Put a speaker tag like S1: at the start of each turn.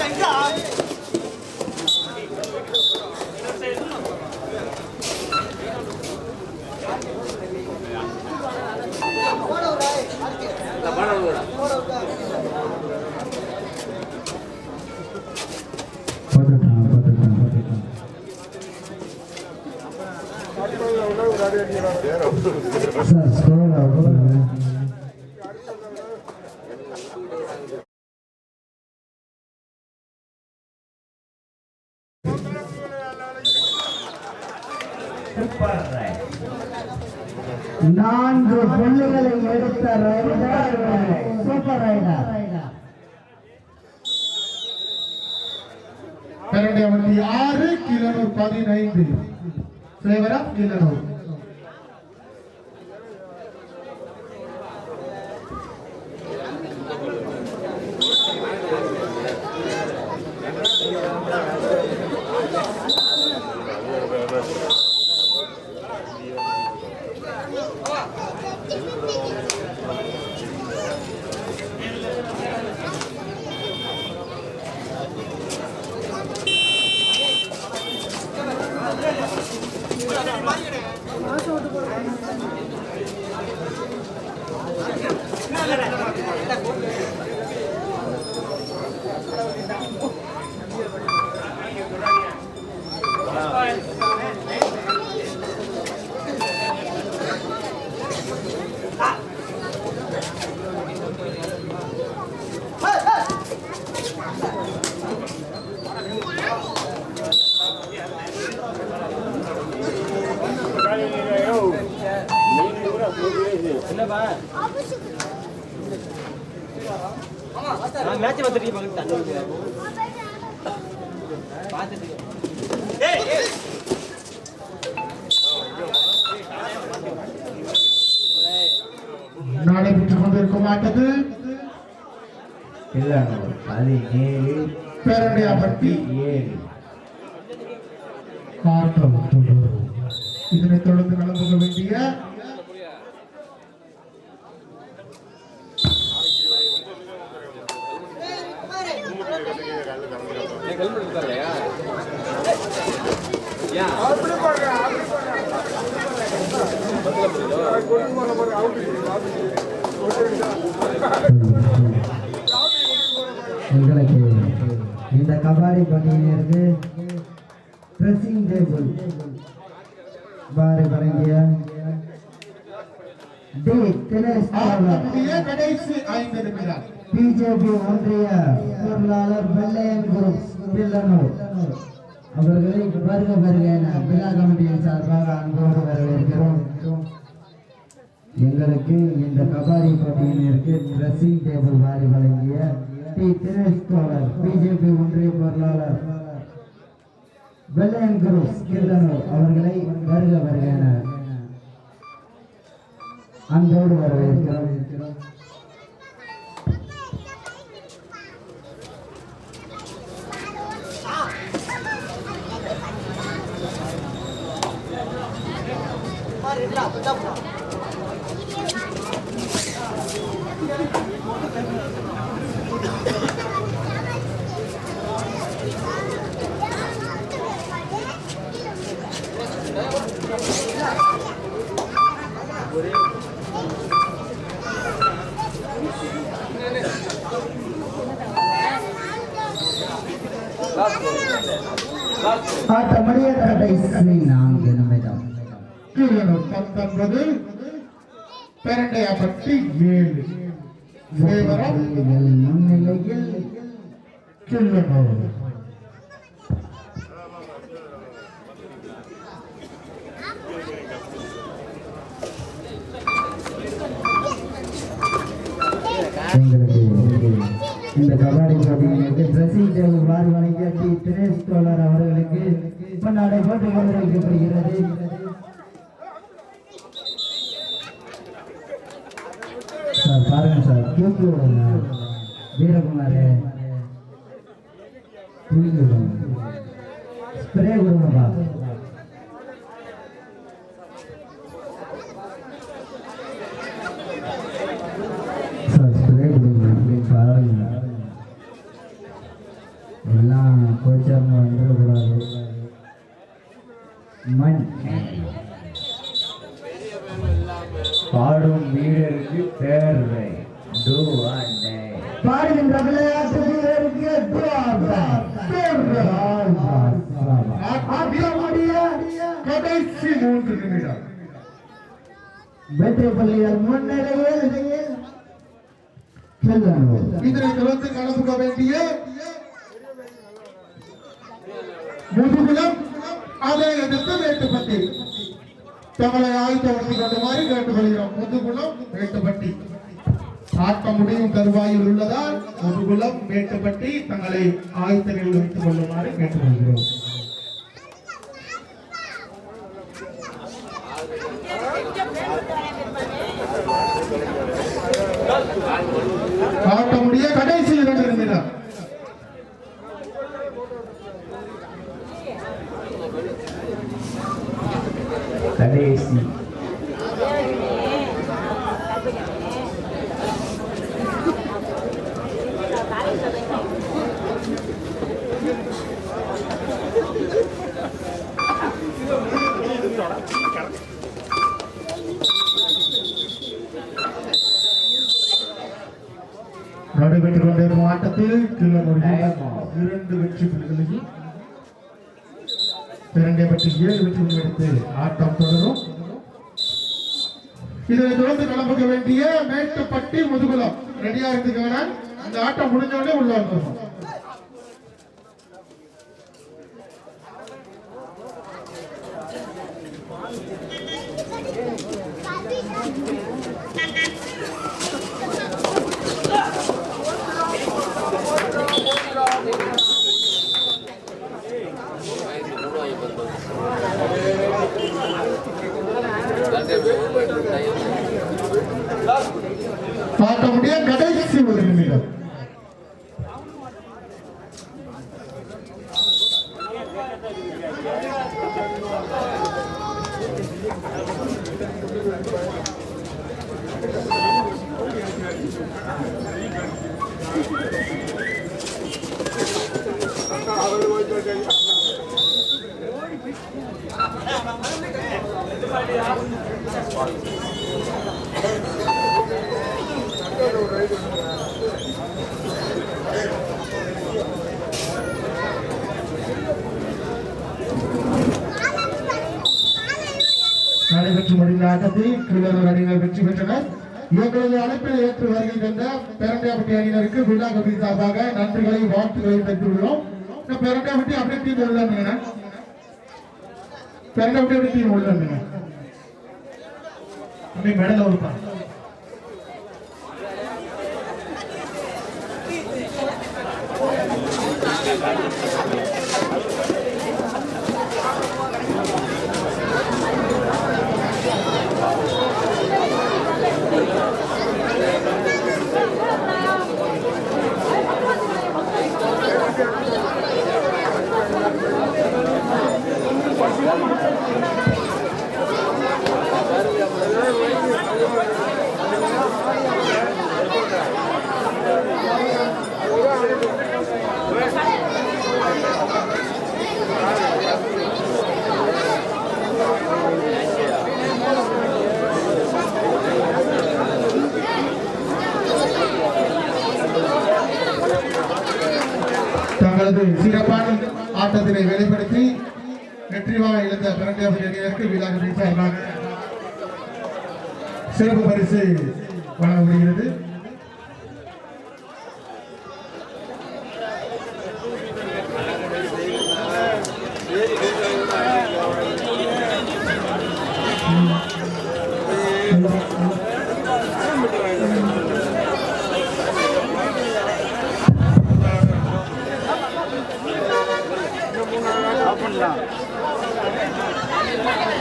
S1: பார்த்துட்டான் பார்த்துட்டான் நான்கு புள்ளிகளை எடுத்த ரைடர் சூப்பர் ரைடர்.
S2: பெரண்டை வண்டி ஆறு கிலனூர் பதினைந்து. சேவரம் கிலனூர்
S3: மேட்ச் பார்த்துட்டு பார்த்துட்டு பார்த்துட்டு
S2: நடைபெற்றுக் கொண்டிருக்கும் ஆட்டத்தில்
S1: பதினேழு
S2: பேரண்டையாப்பட்டி
S1: ஏழு எங்களுக்கு இந்த கபாடி போட்டியிலிருந்து ட்ரெஸ்ஸிங் டேபிள் பாரு வழங்கிய டி. தினேஷ்
S2: ஆட்டத்துடைய கடைசி ஐந்து நிமிடம்.
S1: பிஜேபி ஒன்றிய பொருளாளர் வெள்ளையன் குரூப். பில்லனூர் அவர்களை வருக வருக விழா கமிட்டியின் சார்பாக அன்போடு வரவேற்கிறோம். எங்களுக்கு இந்த கபாடி போட்டியினருக்கு ட்ரெஸ்ஸிங் டேபிள் வாரி வழங்கிய டி. தினேஷ் தோழர் பிஜேபி ஒன்றிய பொருளாளர் வெள்ளையன் குரு கிருதனூர் அவர்களை வருக வருக அன்போடு வரவேற்கிறோம். ஆட்டமடிய கடைசி நான்கு நிமிடம்
S2: கிலனூர் பத்தொன்பது பேரண்டையாப்பட்டி ஏழு. சேவரம்
S1: முன்னிலையில்
S2: கில்லனூர்
S1: இந்த கபாடி போட்டியிற்கு ட்ரெஸ்ஸிங் வாரி வழங்கிய தினேஷ் தோழர் அவர்களுக்கு முன்னாடி போட்டுக் கொண்டிருக்கப்படுகிறது சார் பாருங்க சார் தூக்கி விடுங்க வீரகுமார். ஸ்ப்ரே கொடுங்கப்பா சார் ஸ்ப்ரே கொடுங்க பாருங்க. எல்லாம் கோச்சாங்க வந்துடக்கூடாது. மண்.
S2: பாடும் வீரருக்கு பேர் டூ அண்ட்
S1: பாடுகின்ற விளையாட்டு வீரருக்கு
S2: கடைசி மூன்று நிமிடம்.
S1: வெற்றி முன்னிலையில்
S2: இதனை தொடர்ந்து கலந்துக்க வேண்டிய முதுகுலம் அதை எதிர்த்து வேட்டுப்பட்டி. தங்களை ஆயுதப்படுத்திக் கொண்டுமாறு கேட்டுக்கொள்கிறோம். முதுகுலம் வேட்டுப்பட்டி. ஆட்டம் முடியும் தருவாயில் உள்ளதால் ஒரு குலம் வேட்டுப்பட்டி தங்களை ஆயுதத்தில் வைத்துக் கொள்ளுமாறு கேட்டுக்கொள்கிறோம். ஆட்ட முடிய கடைசி இரண்டு நிமிடம் கடைசி நடைபெற்றுக் கொண்டிருக்கும் ஆட்டத்தில் கிளம்புடைய இரண்டு வெற்றி புள்ளிகளையும் இரண்டை பற்றி ஏழு வெற்றி எடுத்து ஆட்டம் தொடரும். இதனை தொடர்ந்து கிளம்புக்க வேண்டிய மேட்டுப்பட்டி முதுகுலம் ரெடியா இருந்துக்கங்க இந்த ஆட்டம் முடிஞ்ச உடனே உள்ள வந்துடும் பார்க்க முடிய கடைசி ஒரு நிமிடம் நடைபெற்று முடிந்த ஆட்டத்தில் திருவள்ளூர் அணியினர் வெற்றி பெற்றனர். இவர்களது அழைப்பில் ஏற்று வருகை தந்த பெரண்டியாப்பட்டி அணியினருக்கு விழா கமிட்டி சார்பாக நன்றிகளை வாழ்த்துக்களை பெற்றுள்ளோம் இந்த பெரண்டியாப்பட்டி அப்படியே டீம் உள்ளாங்க பெரண்டியாப்பட்டி அப்படியே டீம் உள்ளாங்க அப்படி மெடல் வருப்பா தங்களது சிறப்பான ஆட்டத்தினை வெளிப்படுத்தி வெற்றிவாக இழந்த பிரண்டியாபுரி அணியினருக்கு வீராக சார்பாக சிறப்பு பரிசு வழங்கப்படுகிறது Yeah.